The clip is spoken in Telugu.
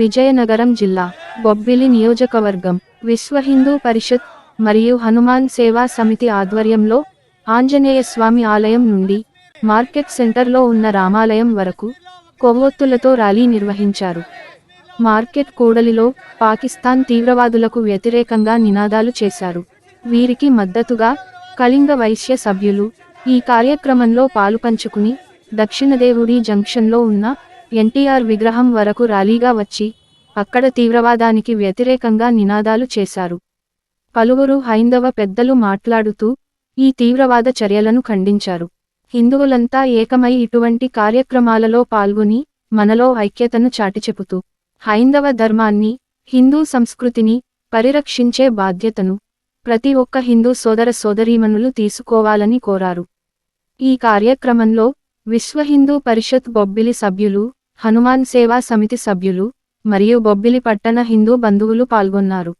విజయనగరం జిల్లా బొబ్బిలి నియోజకవర్గం విశ్వ హిందూ పరిషత్ మరియు హనుమాన్ సేవా సమితి ఆధ్వర్యంలో ఆంజనేయ స్వామి ఆలయం నుండి మార్కెట్ సెంటర్లో ఉన్న రామాలయం వరకు కొవ్వొత్తులతో ర్యాలీ నిర్వహించారు. మార్కెట్ కూడలిలో పాకిస్తాన్ తీవ్రవాదులకు వ్యతిరేకంగా నినాదాలు చేశారు. వీరికి మద్దతుగా కళింగ వైశ్య సభ్యులు ఈ కార్యక్రమంలో పాలుపంచుకుని దక్షిణదేవుడి జంక్షన్లో ఉన్న ఎన్టీఆర్ విగ్రహం వరకు ర్యాలీగా వచ్చి అక్కడ తీవ్రవాదానికి వ్యతిరేకంగా నినాదాలు చేశారు. పలువురు హైందవ పెద్దలు మాట్లాడుతూ ఈ తీవ్రవాద చర్యలను ఖండించారు. హిందువులంతా ఏకమై ఇటువంటి కార్యక్రమాలలో పాల్గొని మనలో ఐక్యతను చాటిచెపుతూ హైందవ ధర్మాన్ని హిందూ సంస్కృతిని పరిరక్షించే బాధ్యతను ప్రతి ఒక్క హిందూ సోదర సోదరీమణులు తీసుకోవాలని కోరారు. ఈ కార్యక్రమంలో విశ్వ హిందూ పరిషత్ బొబ్బిలి సభ్యులు హనుమాన్ సేవా సమితి సభ్యులు మరియు బొబ్బిలి పట్టణ హిందూ బంధువులు పాల్గొన్నారు.